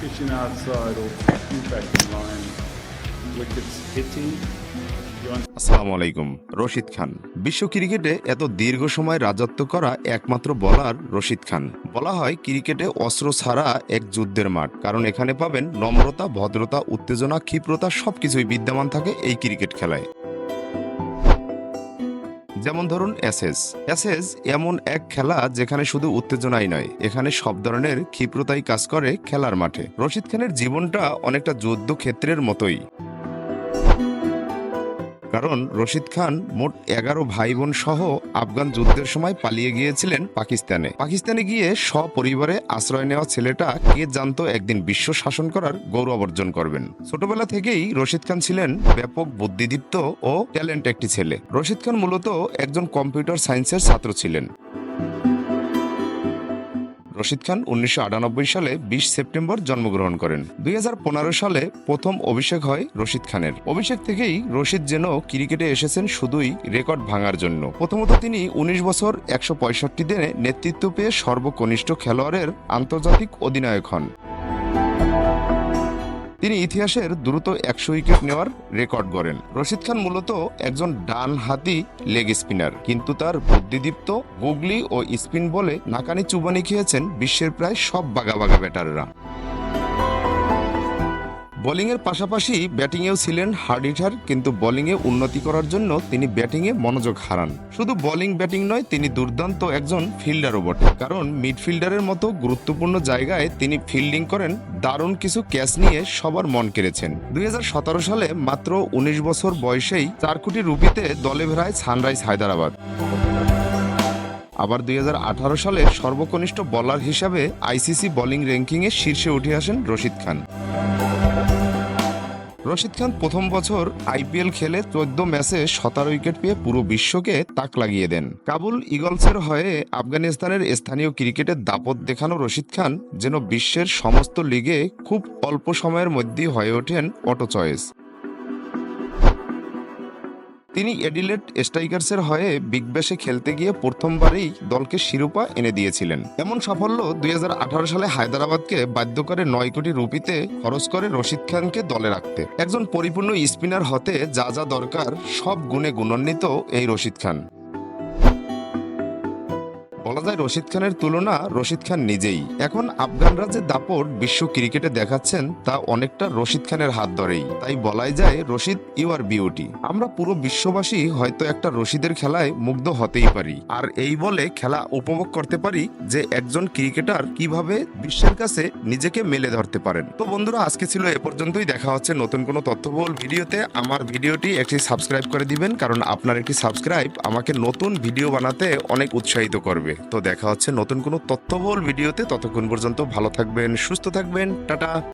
fishing outside or you back in line, wickets hitting. আসসালামু আলাইকুম রশিদ খান। বিশ্ব ক্রিকেটে এত দীর্ঘ সময় রাজত্ব করা একমাত্র বলার রশিদ খান। বলা হয় ক্রিকেটে অস্ত্র ছাড়া এক যুদ্ধের মাঠ। কারণ এখানে পাবেন নম্রতা ভদ্রতা উত্তেজনা ক্ষিপ্রতা সবকিছুই বিদ্যমান থাকে এই ক্রিকেট খেলায়। যেমন ধরুন অ্যাসেস। অ্যাসেস এমন এক খেলা যেখানে শুধু উত্তেজনাই নয়, এখানে সব ধরনের ক্ষিপ্রতাই কাজ করে খেলার মাঠে। রশিদ খানের জীবনটা অনেকটা যুদ্ধক্ষেত্রের মতোই। কারণ রশিদ খান মোট এগারো ভাই বোন সহ আফগান যুদ্ধের সময় পালিয়ে গিয়েছিলেন পাকিস্তানে। পাকিস্তানে গিয়ে সপরিবারে আশ্রয় নেওয়া ছেলেটা কে জানতো একদিন বিশ্ব শাসন করার গৌরব অর্জন করবেন। ছোটবেলা থেকেই রশিদ খান ছিলেন ব্যাপক বুদ্ধিদীপ্ত ও ট্যালেন্ট একটি ছেলে। রশিদ খান মূলত একজন কম্পিউটার সায়েন্সের ছাত্র ছিলেন। রশিদ খান উনিশশো আটানব্বই সালে বিশ সেপ্টেম্বর জন্মগ্রহণ করেন। দুই হাজার পনেরো সালে প্রথম অভিষেক হয় রশিদ খানের। অভিষেক থেকেই রশিদ যেন ক্রিকেটে এসেছেন শুধুই রেকর্ড ভাঙার জন্য। প্রথমত তিনি ১৯ বছর একশো পঁয়ষট্টি দিনে নেতৃত্ব পেয়ে সর্বকনিষ্ঠ খেলোয়াড়ের আন্তর্জাতিক অধিনায়ক হন। তিনি ইতিহাসের দ্রুত একশো উইকেট নেওয়ার রেকর্ড গড়েন। রশিদ খান মূলত একজন ডান হাতি লেগ স্পিনার, কিন্তু তার বুদ্ধিদীপ্ত গুগলি ও স্পিন বলে নাকানি চুবানি খেয়েছেন বিশ্বের প্রায় সব বাগা বাগা ব্যাটাররা। বোলিংয়ের পাশাপাশি ব্যাটিংয়েও ছিলেন হার্ড হিটার কিন্তু বোলিংয়ে উন্নতি করার জন্য তিনি ব্যাটিংয়ে মনোযোগ হারান। শুধু বোলিং ব্যাটিং নয়, তিনি দুর্দান্ত একজন ফিল্ডারও বটে। কারণ মিডফিল্ডারের মতো গুরুত্বপূর্ণ জায়গায় তিনি ফিল্ডিং করেন, দারুণ কিছু ক্যাচ নিয়ে সবার মন কেড়েছেন। দুই হাজার সতেরো সালে মাত্র ১৯ বছর বয়সেই চার কোটি রুপিতে দলে ভেড়ায় সানরাইজ হায়দ্রাবাদ। আবার দুই হাজার আঠারো সালে সর্বকনিষ্ঠ বলার হিসাবে আইসিসি বোলিং র্যাঙ্কিংয়ে শীর্ষে উঠে আসেন রশিদ খান। রশিদ খান প্রথম বছর আইপিএল খেলে চোদ্দ ম্যাচে সতেরো উইকেট পেয়ে পুরো বিশ্বকে তাক লাগিয়ে দেন। কাবুল ইগলসের হয়ে আফগানিস্তানের স্থানীয় ক্রিকেটের দাপট দেখানো রশিদ খান যেন বিশ্বের সমস্ত লিগে খুব অল্প সময়ের মধ্যেই হয়ে ওঠেন অটো চয়েস। তিনি এডিলেট স্ট্রাইকার্সের হয়ে বিগ ব্যাশে খেলতে গিয়ে প্রথমবারেই দলকে শিরোপা এনে দিয়েছিলেন। এমন সাফল্য দুই হাজার আঠারো সালে হায়দ্রাবাদকে বাধ্য করে নয় কোটি রুপিতে খরচ করে রশিদ খানকে দলে রাখতে। একজন পরিপূর্ণ স্পিনার হতে যা যা দরকার সব গুণে গুণান্বিত এই রশিদ খান। বলা যায় রশিদ খানের তুলনা রশিদ খান নিজেই। এখন আফগানরা যে দাপট বিশ্ব ক্রিকেটে দেখাচ্ছেন তা অনেকটা রশিদ খানের হাত ধরেই। তাই বলাই যায় রশিদ ইউ আর বিউটি আমরা পুরো বিশ্ববাসী হয়তো একটা রশিদের খেলায় মুগ্ধ হতেই পারি। আর এই বলে খেলা উপভোগ করতে পারি যে একজন ক্রিকেটার কীভাবে বিশ্বের কাছে নিজেকে মেলে ধরতে পারেন। তো বন্ধুরা, আজকে ছিল এ পর্যন্তই। দেখা হচ্ছে নতুন কোনো তথ্যবহুল ভিডিওতে। আমার ভিডিওটি একটি সাবস্ক্রাইব করে দিবেন, কারণ আপনার একটি সাবস্ক্রাইব আমাকে নতুন ভিডিও বানাতে অনেক উৎসাহিত করবে। তো দেখা হচ্ছে নতুন কোনো তথ্যবল ভিডিওতে। ততক্ষণ পর্যন্ত ভালো থাকবেন সুস্থ থাকবেন টাটা।